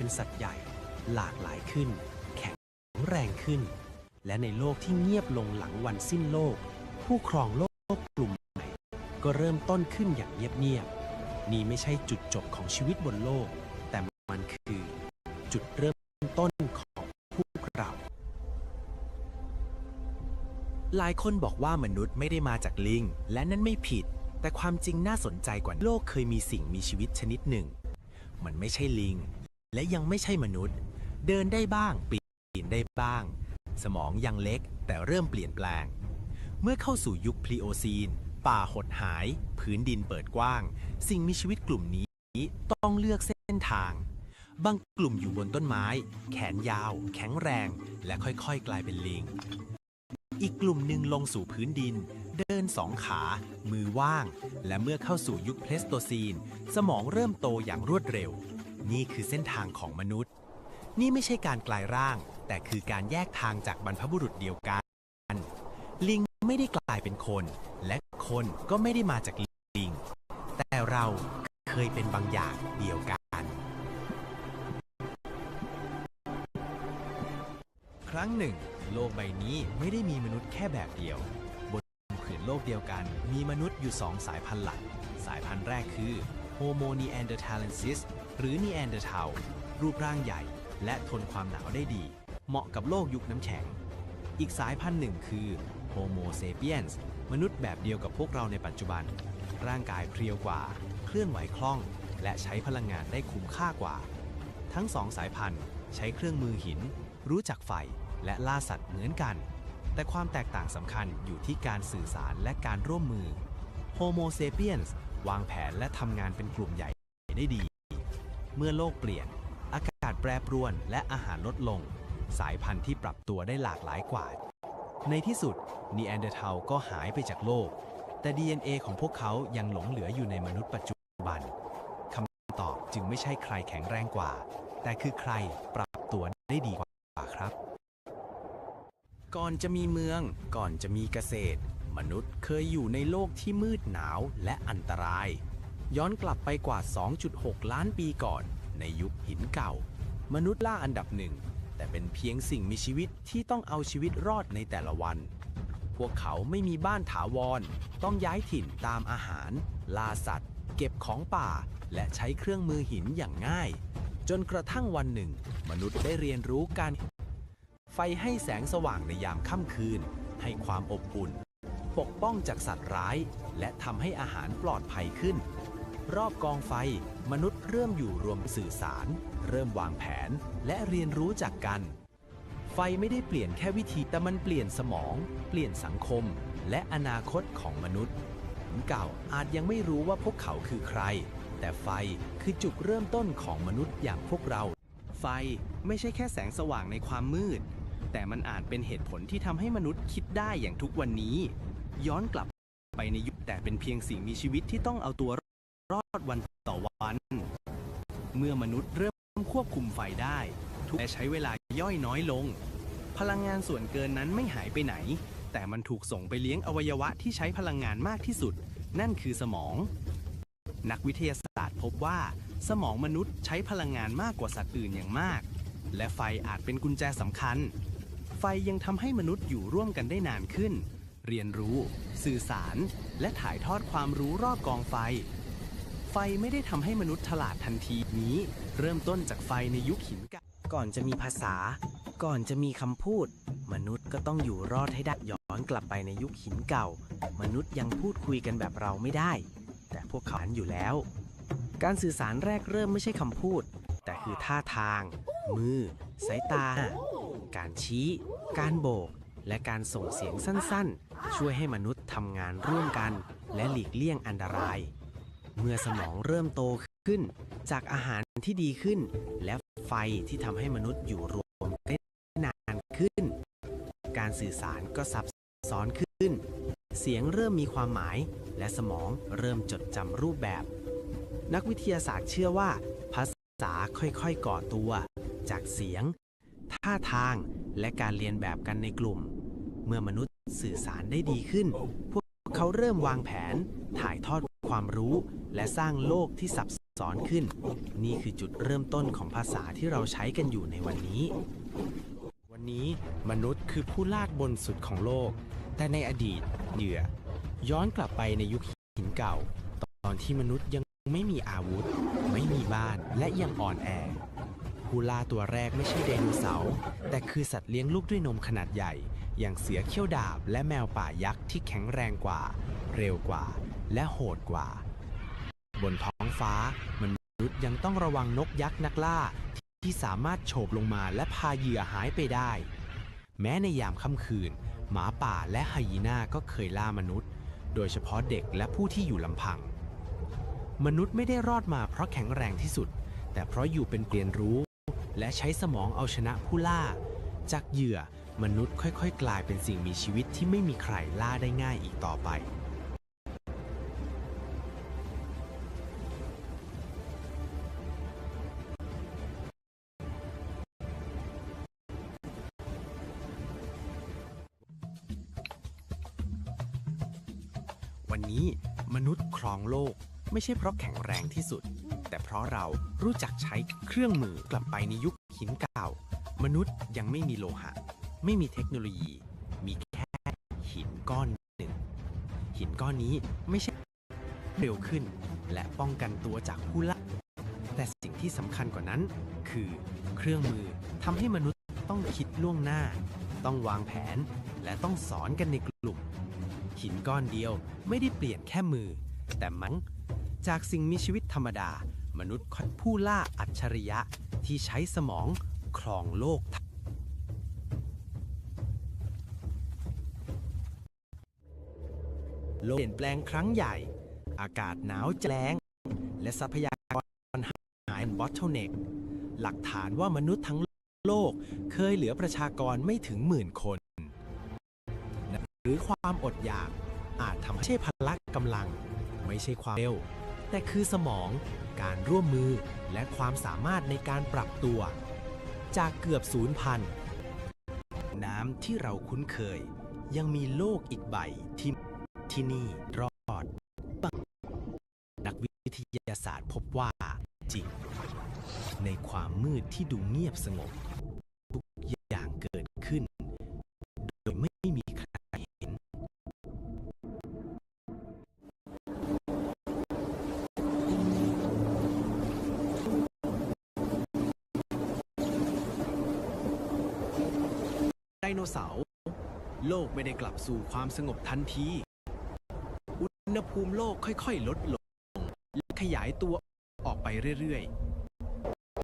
เป็นสัตว์ใหญ่ หลากหลายขึ้น แข็งแรงขึ้น และในโลกที่เงียบลงหลังวันสิ้นโลก ผู้ครองโลกกลุ่มใหม่ก็เริ่มต้นขึ้นอย่างเงียบๆนี่ไม่ใช่จุดจบของชีวิตบนโลก แต่มันคือจุดเริ่มต้นของพวกเรา หลายคนบอกว่ามนุษย์ไม่ได้มาจากลิง และนั่นไม่ผิด แต่ความจริงน่าสนใจกว่าโลกเคยมีสิ่งมีชีวิตชนิดหนึ่ง มันไม่ใช่ลิง และยังไม่ใช่มนุษย์ เดินได้บ้างปีนได้บ้าง สมองยังเล็กแต่เริ่มเปลี่ยนแปลง เมื่อเข้าสู่ยุคพลีโอซีน ป่าหดหาย พื้นดินเปิดกว้าง สิ่งมีชีวิตกลุ่มนี้ต้องเลือกเส้นทาง บางกลุ่มอยู่บนต้นไม้ แขนยาว แข็งแรง และค่อยๆ กลายเป็นลิง อีกกลุ่มหนึ่งลงสู่พื้นดิน เดินสองขา มือว่าง และเมื่อเข้าสู่ยุคเพลสโตซีน สมองเริ่มโตอย่างรวดเร็ว นี่คือเส้นทางของมนุษย์ นี่ไม่ใช่การกลายร่าง แต่คือการแยกทางจากบรรพบุรุษเดียวกัน ลิงไม่ได้กลายเป็นคน และคนก็ไม่ได้มาจากลิง แต่เราเคยเป็นบางอย่างเดียวกัน ครั้งหนึ่ง โลกใบนี้ไม่ได้มีมนุษย์แค่แบบเดียว บนผืนโลกเดียวกันมีมนุษย์อยู่สองสายพันธุ์หลัก สายพันธุ์แรกคือ Homo neanderthalensis หรือ Neanderthal รูปร่างใหญ่ และทนความหนาวได้ดี เหมาะกับโลกยุคน้ำแข็ง อีกสายพันธุ์หนึ่งคือ Homo sapiens มนุษย์แบบเดียวกับพวกเราในปัจจุบัน ร่างกายเพรียวกว่า เคลื่อนไหวคล่อง และใช้พลังงานได้คุ้มค่ากว่า ทั้งสองสายพันธุ์ใช้เครื่องมือหิน รู้จักไฟ และล่าสัตว์เหมือนกัน แต่ความแตกต่างสำคัญอยู่ที่การสื่อสารและการร่วมมือ Homo sapiens วางแผนและทำงานเป็นกลุ่มใหญ่ได้ดี เมื่อโลกเปลี่ยน อากาศแปรปรวนและอาหารลดลง สายพันธุ์ที่ปรับตัวได้หลากหลายกว่า ในที่สุดนีแอนเดอร์เทลก็หายไปจากโลก แต่ DNA ของพวกเขายังหลงเหลืออยู่ในมนุษย์ปัจจุบันคำตอบจึงไม่ใช่ใครแข็งแรงกว่า แต่คือใครปรับตัวได้ดีกว่าครับ ก่อนจะมีเมือง ก่อนจะมีเกษตร มนุษย์เคยอยู่ในโลกที่มืดหนาวและอันตราย ย้อนกลับไปกว่า 2.6 ล้านปีก่อน ในยุคหินเก่า มนุษย์ล่าอันดับหนึ่ง แต่เป็นเพียงสิ่งมีชีวิตที่ต้องเอาชีวิตรอดในแต่ละวัน พวกเขาไม่มีบ้านถาวร ต้องย้ายถิ่นตามอาหาร ล่าสัตว์ เก็บของป่า และใช้เครื่องมือหินอย่างง่าย จนกระทั่งวันหนึ่ง มนุษย์ได้เรียนรู้การ ไฟให้แสงสว่างในยามค่ำคืน ให้ความอบอุ่น ปกป้องจากสัตว์ร้าย และทำให้อาหารปลอดภัยขึ้น รอบกองไฟ มนุษย์เริ่มอยู่รวมสื่อสาร เริ่มวางแผนและเรียนรู้จากกัน ไฟไม่ได้เปลี่ยนแค่วิธีแต่มันเปลี่ยนสมอง เปลี่ยนสังคม และอนาคตของมนุษย์หินเก่าอาจยังไม่รู้ว่าพวกเขาคือใคร แต่ไฟคือจุดเริ่มต้นของมนุษย์อย่างพวกเรา ไฟไม่ใช่แค่แสงสว่างในความมืด แต่มันอาจเป็นเหตุผลที่ทำให้มนุษย์คิดได้อย่างทุกวันนี้ ย้อนกลับไปในยุคแต่เป็นเพียงสิ่งมีชีวิตที่ต้องเอาตัว รอดวันต่อวัน เมื่อมนุษย์เริ่มควบคุมไฟได้ ทุกและใช้เวลาย่อยน้อยลง พลังงานส่วนเกินนั้นไม่หายไปไหน แต่มันถูกส่งไปเลี้ยงอวัยวะที่ใช้พลังงานมากที่สุด นั่นคือสมอง นักวิทยาศาสตร์พบว่า สมองมนุษย์ใช้พลังงานมากกว่าสัตว์อื่นอย่างมาก และไฟอาจเป็นกุญแจสำคัญ ไฟยังทำให้มนุษย์อยู่ร่วมกันได้นานขึ้น เรียนรู้ สื่อสาร และถ่ายทอดความรู้รอบกองไฟ ไฟไม่ได้ทำให้มนุษย์ฉลาดทันทีนี้ เริ่มต้นจากไฟในยุคหินเก่าก่อนจะมีภาษา ก่อนจะมีคำพูด มนุษย์ก็ต้องอยู่รอดให้ได้ย้อนกลับไปในยุคหินเก่า มนุษย์ยังพูดคุยกันแบบเราไม่ได้ แต่พวกเขาอยู่แล้ว การสื่อสารแรกเริ่มไม่ใช่คำพูด แต่คือท่าทาง มือ สายตา การชี้ การโบก และการส่งเสียงสั้นๆ ช่วยให้มนุษย์ทำงานร่วมกัน และหลีกเลี่ยงอันตราย เมื่อสมองเริ่มโตขึ้น จากอาหารที่ดีขึ้น และไฟที่ทำให้มนุษย์อยู่รวมได้นานขึ้น การสื่อสารก็ซับซ้อนขึ้น เสียงเริ่มมีความหมาย และสมองเริ่มจดจำรูปแบบ นักวิทยาศาสตร์เชื่อว่า ภาษาค่อยๆก่อตัว จากเสียง ท่าทางและการเรียนแบบกันในกลุ่ม เมื่อมนุษย์สื่อสารได้ดีขึ้น พว เขาเริ่มวางแผน ถ่ายทอดความรู้ และสร้างโลกที่ซับซ้อนขึ้น นี่คือจุดเริ่มต้นของภาษาที่เราใช้กันอยู่ในวันนี้ วันนี้มนุษย์คือผู้ลากบนสุดของโลก แต่ในอดีตเหยื่อ ย้อนกลับไปในยุคหินเก่า ตอนที่มนุษย์ยังไม่มีอาวุธ ไม่มีบ้านและยังอ่อนแอ ผู้ล่าตัวแรกไม่ใช่ไดโนเสาร์แต่คือสัตว์เลี้ยงลูกด้วยนมขนาดใหญ่ อย่างเสือเขี้ยวดาบและแมวป่ายักษ์ที่แข็งแรงกว่า เร็วกว่า และโหดกว่า บนท้องฟ้ามนุษย์ยังต้องระวังนกยักษ์นักล่าที่สามารถโฉบลงมาและพาเหยื่อหายไปได้ แม้ในยามค่ำคืน หมาป่าและไฮยีน่าก็เคยล่ามนุษย์ โดยเฉพาะเด็กและผู้ที่อยู่ลำพัง มนุษย์ไม่ได้รอดมาเพราะแข็งแรงที่สุด แต่เพราะอยู่เป็นเรียนรู้ และใช้สมองเอาชนะผู้ล่า จากเหยื่อมนุษย์ค่อยๆ กลายเป็นสิ่งมีชีวิตที่ไม่มีใครล่าได้ง่ายอีกต่อไปวันนี้มนุษย์ครองโลกไม่ใช่เพราะแข็งแรงที่สุด แต่เพราะเรารู้จักใช้เครื่องมือกลับไปในยุคหินเก่า มนุษย์ยังไม่มีโลหะ ไม่มีเทคโนโลยี มีแค่หินก้อนหนึ่ง หินก้อนนี้ไม่ใช่เร็วขึ้น และป้องกันตัวจากผู้ล่าแต่สิ่งที่สำคัญกว่านั้น คือเครื่องมือทำให้มนุษย์ต้องคิดล่วงหน้า ต้องวางแผน และต้องสอนกันในกลุ่ม หินก้อนเดียวไม่ได้เปลี่ยนแค่มือ แต่มันจากสิ่งมีชีวิตธรรมดา มนุษย์ผู้ล่าอัจฉริยะที่ใช้สมองครองโลก โลกเปลี่ยนแปลงครั้งใหญ่ อากาศหนาวแล้ง และทรัพยากรหายบอทเทเน็กหลักฐานว่ามนุษย์ทั้งโลกเคยเหลือประชากรไม่ถึงหมื่นคน หรือความอดอยากอาจทำให้พละกำลัง ไม่ใช่ความเร็ว แต่คือสมอง การร่วมมือและความสามารถในการปรับตัว จากเกือบศูนย์พัน น้ำที่เราคุ้นเคย ยังมีโลกอีกใบที่ที่นี่รอด นักวิทยาศาสตร์พบว่าจริง ในความมืดที่ดูเงียบสงบ ไดโนเสาร์โลกไม่ได้กลับสู่ความสงบทันที อุณหภูมิโลกค่อยๆ ลดลง และขยายตัวออกไปเรื่อย